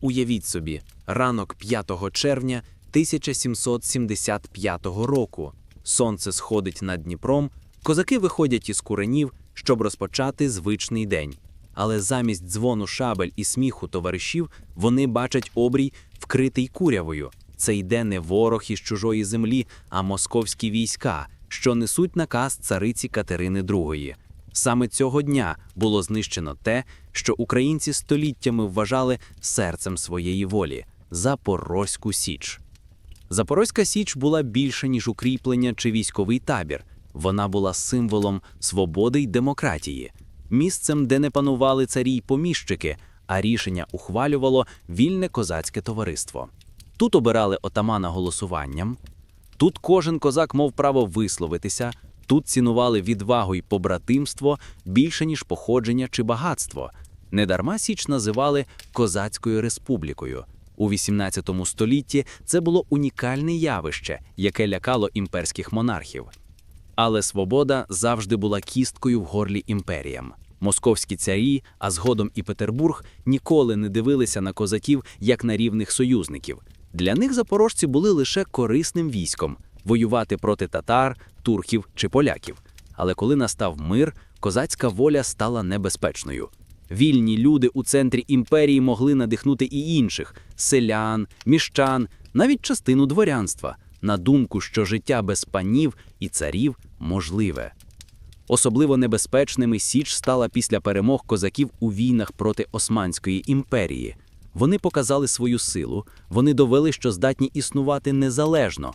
Уявіть собі, ранок 5 червня 1775 року. Сонце сходить над Дніпром, козаки виходять із куренів, щоб розпочати звичний день. Але замість дзвону шабель і сміху товаришів вони бачать обрій, вкритий курявою. Це йде не ворог із чужої землі, а московські війська, що несуть наказ цариці Катерини II. Саме цього дня було знищено те, що українці століттями вважали серцем своєї волі Запорозьку Січ. Запорозька Січ була більше, ніж укріплення чи військовий табір. Вона була символом свободи й демократії, місцем, де не панували царі й поміщики, а рішення ухвалювало вільне козацьке товариство. Тут обирали отамана голосуванням, тут кожен козак мав право висловитися, тут цінували відвагу й побратимство більше, ніж походження чи багатство. Недарма Січ називали Козацькою республікою. У XVIII столітті це було унікальне явище, яке лякало імперських монархів. Але свобода завжди була кісткою в горлі імперіям. Московські царі, а згодом і Петербург, ніколи не дивилися на козаків як на рівних союзників. Для них запорожці були лише корисним військом воювати проти татар, турків чи поляків. Але коли настав мир, козацька воля стала небезпечною. Вільні люди у центрі імперії могли надихнути і інших селян, міщан, навіть частину дворянства на думку, що життя без панів і царів можливе. Особливо небезпечними Січ стала після перемог козаків у війнах проти Османської імперії. Вони показали свою силу, вони довели, що здатні існувати незалежно.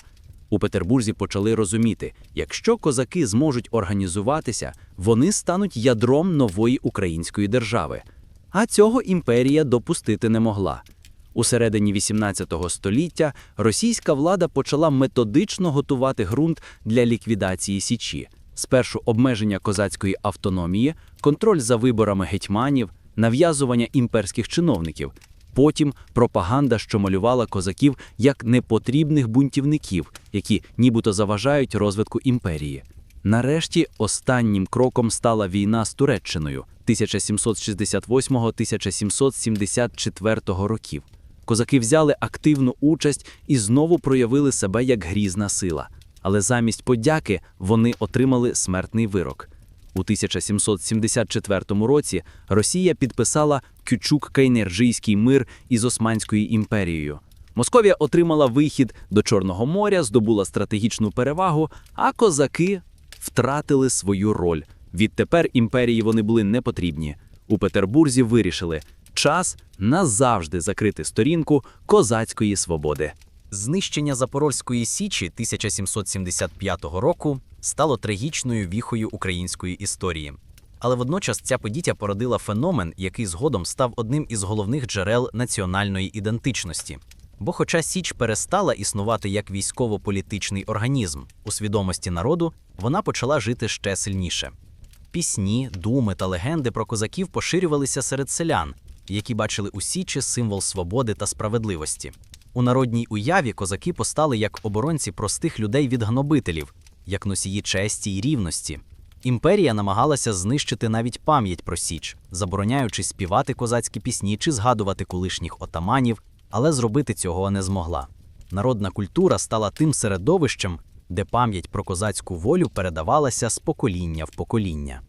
У Петербурзі почали розуміти, якщо козаки зможуть організуватися, вони стануть ядром нової української держави. А цього імперія допустити не могла. У середині XVIII століття російська влада почала методично готувати ґрунт для ліквідації Січі. Спершу обмеження козацької автономії, контроль за виборами гетьманів, нав'язування імперських чиновників, потім пропаганда, що малювала козаків як непотрібних бунтівників, які нібито заважають розвитку імперії. Нарешті останнім кроком стала війна з Туреччиною 1768-1774 років. Козаки взяли активну участь і знову проявили себе як грізна сила. Але замість подяки вони отримали смертний вирок. У 1774 році Росія підписала Кючук-Кайнерджийський мир із Османською імперією. Московія отримала вихід до Чорного моря, здобула стратегічну перевагу, а козаки втратили свою роль. Відтепер імперії вони були не потрібні. У Петербурзі вирішили час назавжди закрити сторінку козацької свободи. Знищення Запорозької Січі 1775 року стало трагічною віхою української історії. Але водночас ця подія породила феномен, який згодом став одним із головних джерел національної ідентичності. Бо, хоча Січ перестала існувати як військово-політичний організм у свідомості народу, вона почала жити ще сильніше. Пісні, думи та легенди про козаків поширювалися серед селян, які бачили у Січі символ свободи та справедливості. У народній уяві козаки постали як оборонці простих людей від гнобителів, як носії честі й рівності. Імперія намагалася знищити навіть пам'ять про Січ, забороняючи співати козацькі пісні чи згадувати колишніх отаманів, але зробити цього не змогла. Народна культура стала тим середовищем, де пам'ять про козацьку волю передавалася з покоління в покоління.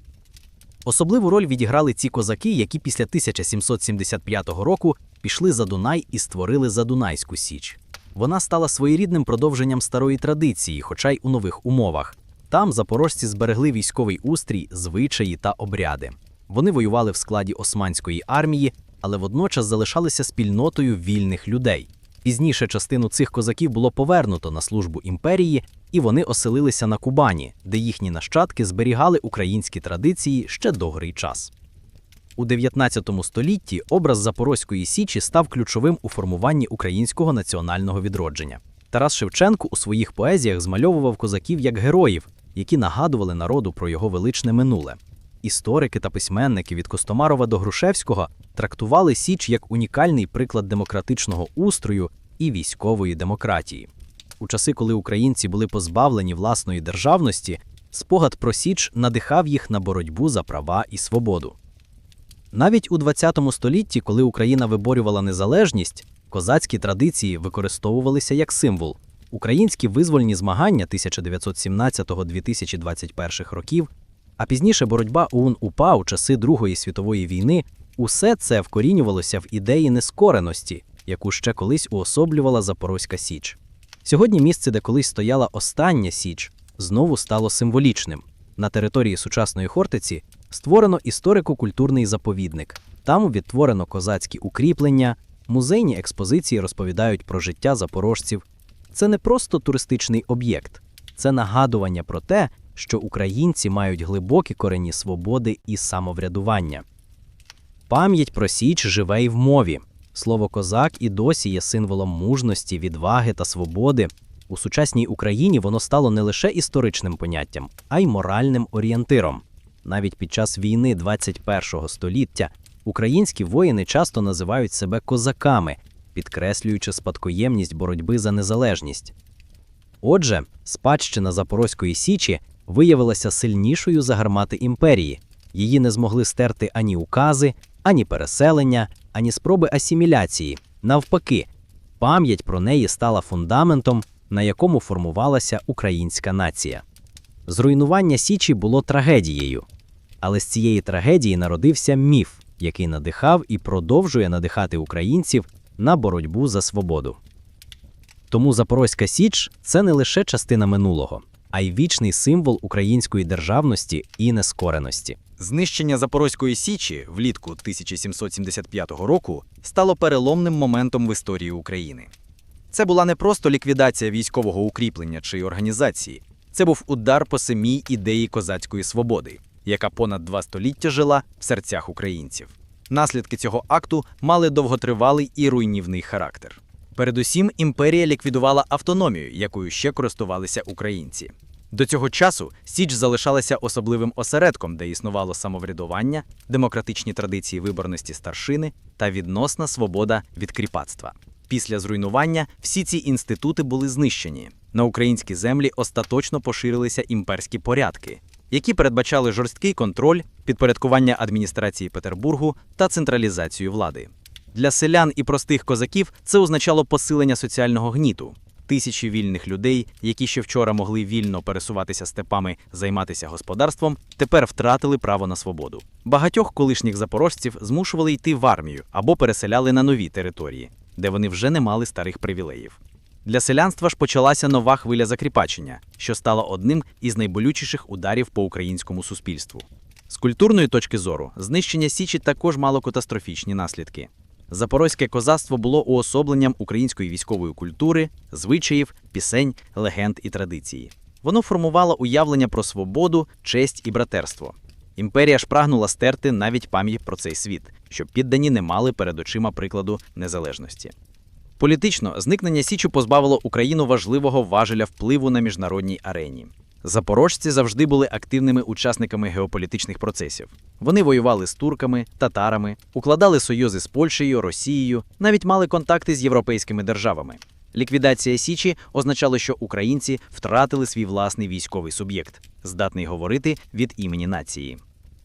Особливу роль відіграли ці козаки, які після 1775 року пішли за Дунай і створили Задунайську Січ. Вона стала своєрідним продовженням старої традиції, хоча й у нових умовах. Там запорожці зберегли військовий устрій, звичаї та обряди. Вони воювали в складі османської армії, але водночас залишалися спільнотою вільних людей. Пізніше частину цих козаків було повернуто на службу імперії, і вони оселилися на Кубані, де їхні нащадки зберігали українські традиції ще довгий час. У 19 столітті образ Запорозької Січі став ключовим у формуванні українського національного відродження. Тарас Шевченко у своїх поезіях змальовував козаків як героїв, які нагадували народу про його величне минуле. Історики та письменники від Костомарова до Грушевського трактували Січ як унікальний приклад демократичного устрою і військової демократії. У часи, коли українці були позбавлені власної державності, спогад про Січ надихав їх на боротьбу за права і свободу. Навіть у XX столітті, коли Україна виборювала незалежність, козацькі традиції використовувалися як символ. Українські визвольні змагання 1917-2021 років, а пізніше боротьба УН-УПА у часи Другої світової війни усе це вкорінювалося в ідеї нескореності, яку ще колись уособлювала Запорозька Січ. Сьогодні місце, де колись стояла остання Січ, знову стало символічним. На території сучасної Хортиці створено історико-культурний заповідник. Там відтворено козацькі укріплення, музейні експозиції розповідають про життя запорожців. Це не просто туристичний об'єкт, це нагадування про те, що українці мають глибокі корені свободи і самоврядування. Пам'ять про Січ живе й в мові. Слово козак і досі є символом мужності, відваги та свободи. У сучасній Україні воно стало не лише історичним поняттям, а й моральним орієнтиром. Навіть під час війни 21 століття українські воїни часто називають себе козаками, підкреслюючи спадкоємність боротьби за незалежність. Отже, спадщина Запорозької Січі виявилася сильнішою за гармати імперії. Її не змогли стерти ані укази, ані переселення, ані спроби асиміляції. Навпаки, пам'ять про неї стала фундаментом, на якому формувалася українська нація. Зруйнування Січі було трагедією, але з цієї трагедії народився міф, який надихав і продовжує надихати українців на боротьбу за свободу. Тому Запорозька Січ це не лише частина минулого, а й вічний символ української державності і нескореності. Знищення Запорозької Січі влітку 1775 року стало переломним моментом в історії України. Це була не просто ліквідація військового укріплення чи організації, це був удар по самій ідеї козацької свободи, яка понад два століття жила в серцях українців. Наслідки цього акту мали довготривалий і руйнівний характер. Передусім, імперія ліквідувала автономію, якою ще користувалися українці. До цього часу Січ залишалася особливим осередком, де існувало самоврядування, демократичні традиції виборності старшини та відносна свобода від кріпацтва. Після зруйнування всі ці інститути були знищені. На українські землі остаточно поширилися імперські порядки, які передбачали жорсткий контроль, підпорядкування адміністрації Петербургу та централізацію влади. Для селян і простих козаків це означало посилення соціального гніту. Тисячі вільних людей, які ще вчора могли вільно пересуватися степами, займатися господарством, тепер втратили право на свободу. Багатьох колишніх запорожців змушували йти в армію або переселяли на нові території, де вони вже не мали старих привілеїв. Для селянства ж почалася нова хвиля закріпачення, що стало одним із найболючіших ударів по українському суспільству. З культурної точки зору, знищення Січі також мало катастрофічні наслідки. Запорозьке козацтво було уособленням української військової культури, звичаїв, пісень, легенд і традиції. Воно формувало уявлення про свободу, честь і братерство. Імперія ж прагнула стерти навіть пам'ять про цей світ, щоб піддані не мали перед очима прикладу незалежності. Політично зникнення Січі позбавило Україну важливого важеля впливу на міжнародній арені. Запорожці завжди були активними учасниками геополітичних процесів. Вони воювали з турками, татарами, укладали союзи з Польщею, Росією, навіть мали контакти з європейськими державами. Ліквідація Січі означало, що українці втратили свій власний військовий суб'єкт, здатний говорити від імені нації.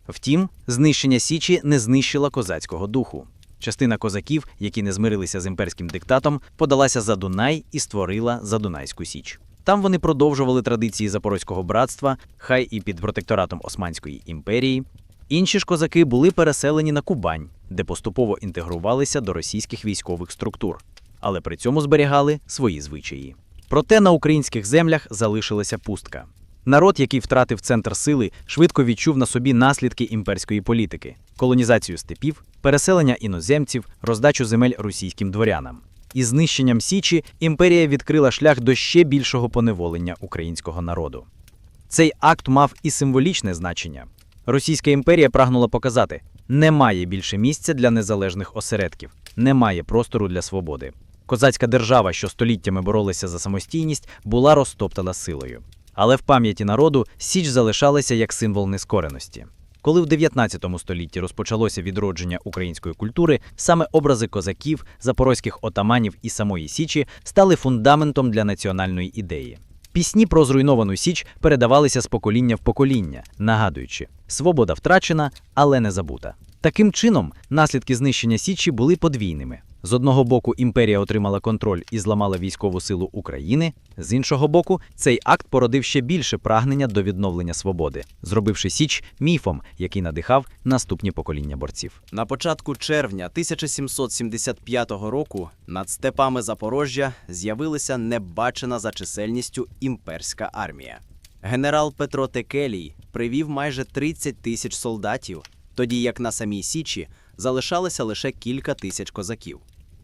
Втім, знищення Січі не знищило козацького духу. Частина козаків, які не змирилися з імперським диктатом, подалася за Дунай і створила Задунайську Січ. Там вони продовжували традиції запорозького братства, хай і під протекторатом Османської імперії. Інші ж козаки були переселені на Кубань, де поступово інтегрувалися до російських військових структур, але при цьому зберігали свої звичаї. Проте на українських землях залишилася пустка. Народ, який втратив центр сили, швидко відчув на собі наслідки імперської політики: колонізацію степів, переселення іноземців, роздачу земель російським дворянам. Із знищенням Січі імперія відкрила шлях до ще більшого поневолення українського народу. Цей акт мав і символічне значення. Російська імперія прагнула показати: немає більше місця для незалежних осередків, немає простору для свободи. Козацька держава, що століттями боролася за самостійність, була розтоптана силою. Але в пам'яті народу Січ залишалася як символ нескореності. Коли в 19 столітті розпочалося відродження української культури, саме образи козаків, запорозьких отаманів і самої Січі стали фундаментом для національної ідеї. Пісні про зруйновану Січ передавалися з покоління в покоління, нагадуючи, свобода втрачена, але не забута. Таким чином, наслідки знищення Січі були подвійними. З одного боку, імперія отримала контроль і зламала військову силу України. З іншого боку, цей акт породив ще більше прагнення до відновлення свободи, зробивши Січ міфом, який надихав наступні покоління борців. На початку червня 1775 року над степами Запорожжя з'явилася небачена за чисельністю імперська армія. Генерал Петро Текелій привів майже 30 тисяч солдатів, тоді як на самій Січі залишалося лише кілька тисяч козаків.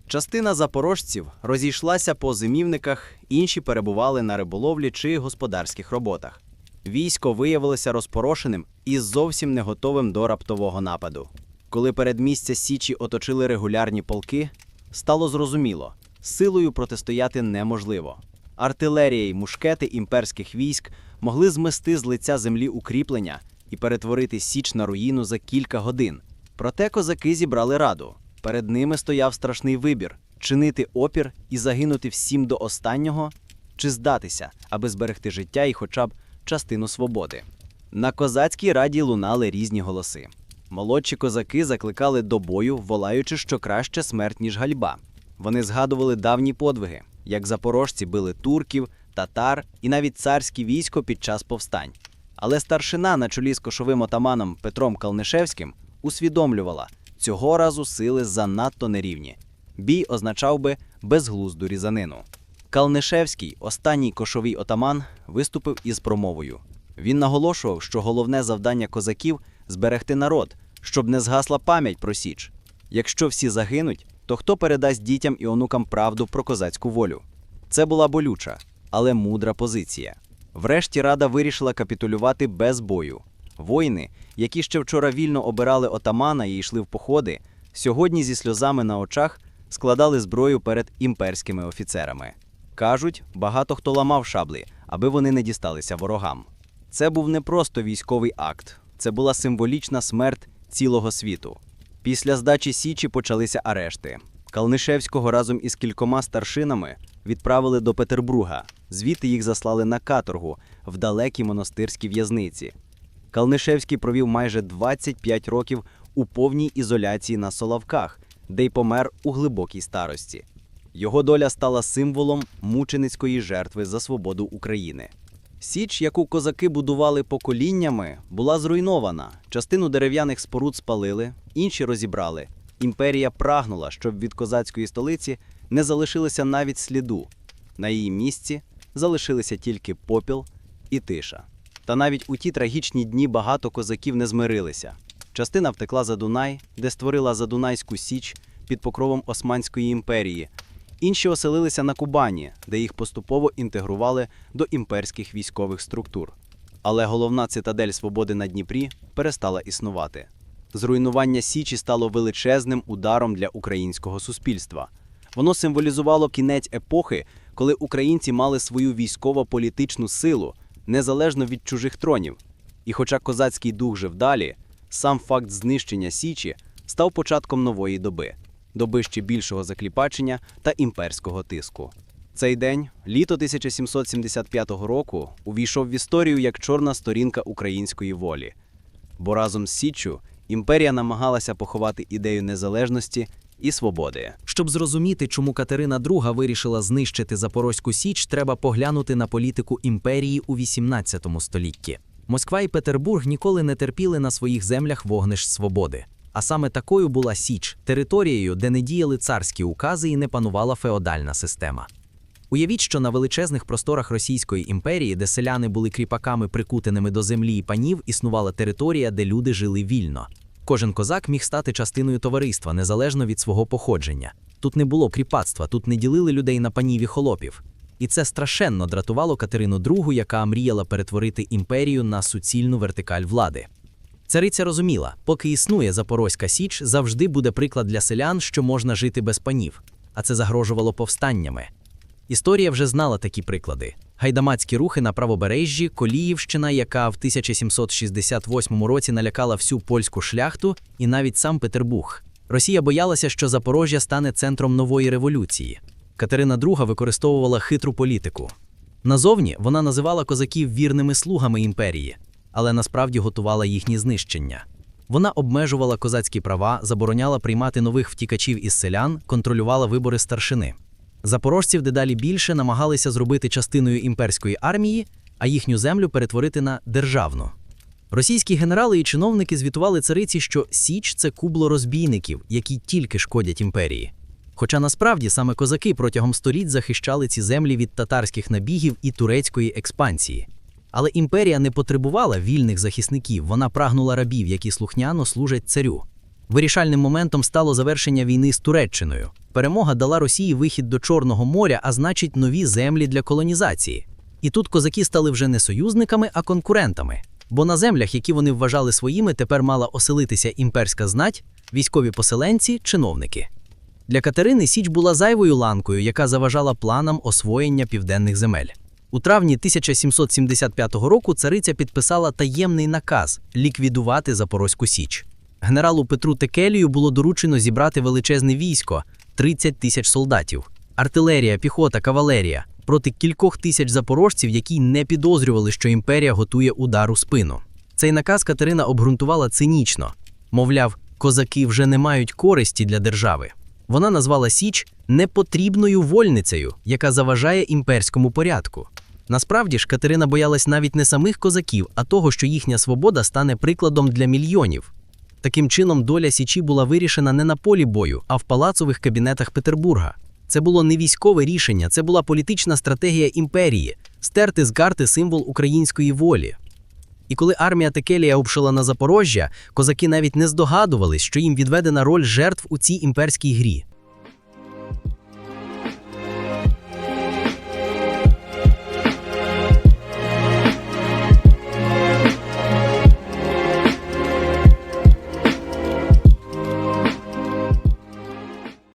Частина запорожців розійшлася по зимівниках, інші перебували на риболовлі чи господарських роботах. Військо виявилося розпорошеним і зовсім не готовим до раптового нападу. Коли передмістя Січі оточили регулярні полки, стало зрозуміло, силою протистояти неможливо. Артилерія й мушкети імперських військ могли змести з лиця землі укріплення і перетворити Січ на руїну за кілька годин. Проте козаки зібрали раду. Перед ними стояв страшний вибір: чинити опір і загинути всім до останнього, чи здатися, аби зберегти життя і хоча б частину свободи. На козацькій раді лунали різні голоси. Молодші козаки закликали до бою, волаючи, що краще смерть, ніж гальба. Вони згадували давні подвиги, як запорожці били турків, татар і навіть царське військо під час повстань. Але старшина на чолі з кошовим отаманом Петром Калнишевським усвідомлювала, цього разу сили занадто нерівні. Бій означав би безглузду різанину. Калнишевський, останній кошовий отаман, виступив із промовою. Він наголошував, що головне завдання козаків зберегти народ, щоб не згасла пам'ять про Січ. Якщо всі загинуть, то хто передасть дітям і онукам правду про козацьку волю? Це була болюча, але мудра позиція. Врешті рада вирішила капітулювати без бою. Воїни, які ще вчора вільно обирали отамана і йшли в походи, сьогодні зі сльозами на очах складали зброю перед імперськими офіцерами. Кажуть, багато хто ламав шаблі, аби вони не дісталися ворогам. Це був не просто військовий акт, це була символічна смерть цілого світу. Після здачі Січі почалися арешти. Калнишевського разом із кількома старшинами відправили до Петербурга, звідти їх заслали на каторгу в далекій монастирській в'язниці. Калнишевський провів майже 25 років у повній ізоляції на Соловках, де й помер у глибокій старості. Його доля стала символом мученицької жертви за свободу України. Січ, яку козаки будували поколіннями, була зруйнована. Частину дерев'яних споруд спалили, інші розібрали. Імперія прагнула, щоб від козацької столиці не залишилося навіть сліду. На її місці залишилися тільки попіл і тиша. Та навіть у ті трагічні дні багато козаків не змирилися. Частина втекла за Дунай, де створила Задунайську Січ під покровом Османської імперії. Інші оселилися на Кубані, де їх поступово інтегрували до імперських військових структур. Але головна цитадель свободи на Дніпрі перестала існувати. Зруйнування Січі стало величезним ударом для українського суспільства. Воно символізувало кінець епохи, коли українці мали свою військово-політичну силу, незалежно від чужих тронів. І хоча козацький дух жив далі, сам факт знищення Січі став початком нової доби доби ще більшого закліпачення та імперського тиску. Цей день, літо 1775 року, увійшов в історію як чорна сторінка української волі. Бо разом з Січчю імперія намагалася поховати ідею незалежності і свободи. Щоб зрозуміти, чому Катерина II вирішила знищити Запорозьку Січ, треба поглянути на політику імперії у XVIII столітті. Москва і Петербург ніколи не терпіли на своїх землях вогнищ свободи. А саме такою була Січ територією, де не діяли царські укази і не панувала феодальна система. Уявіть, що на величезних просторах Російської імперії, де селяни були кріпаками, прикутеними до землі і панів, існувала територія, де люди жили вільно. Кожен козак міг стати частиною товариства незалежно від свого походження. Тут не було кріпацтва, тут не ділили людей на панів і холопів. І це страшенно дратувало Катерину II, яка мріяла перетворити імперію на суцільну вертикаль влади. Цариця розуміла, поки існує Запорозька Січ, завжди буде приклад для селян, що можна жити без панів, а це загрожувало повстаннями. Історія вже знала такі приклади: гайдамацькі рухи на правобережжі, Коліївщина, яка в 1768 році налякала всю польську шляхту, і навіть сам Петербург. Росія боялася, що Запорожжя стане центром нової революції. Катерина II використовувала хитру політику. Назовні вона називала козаків вірними слугами імперії, але насправді готувала їхнє знищення. Вона обмежувала козацькі права, забороняла приймати нових втікачів із селян, контролювала вибори старшини. Запорожців дедалі більше намагалися зробити частиною імперської армії, а їхню землю перетворити на державну. Російські генерали і чиновники звітували цариці, що Січ це кубло розбійників, які тільки шкодять імперії. Хоча насправді саме козаки протягом століть захищали ці землі від татарських набігів і турецької експансії. Але імперія не потребувала вільних захисників, вона прагнула рабів, які слухняно служать царю. Вирішальним моментом стало завершення війни з Туреччиною. Перемога дала Росії вихід до Чорного моря, а значить, нові землі для колонізації. І тут козаки стали вже не союзниками, а конкурентами. Бо на землях, які вони вважали своїми, тепер мала оселитися імперська знать, військові поселенці, чиновники. Для Катерини Січ була зайвою ланкою, яка заважала планам освоєння південних земель. У травні 1775 року цариця підписала таємний наказ ліквідувати Запорозьку Січ. Генералу Петру Текелію було доручено зібрати величезне військо 30 тисяч солдатів, артилерія, піхота, кавалерія проти кількох тисяч запорожців, які не підозрювали, що імперія готує удар у спину. Цей наказ Катерина обґрунтувала цинічно. Мовляв, козаки вже не мають користі для держави. Вона назвала Січ непотрібною вольницею, яка заважає імперському порядку. Насправді ж Катерина боялась навіть не самих козаків, а того, що їхня свобода стане прикладом для мільйонів. Таким чином, доля Січі була вирішена не на полі бою, а в палацових кабінетах Петербурга. Це було не військове рішення, це була політична стратегія імперії стерти з карти символ української волі. І коли армія Текелія обшила на Запорожжя, козаки навіть не здогадувались, що їм відведена роль жертв у цій імперській грі.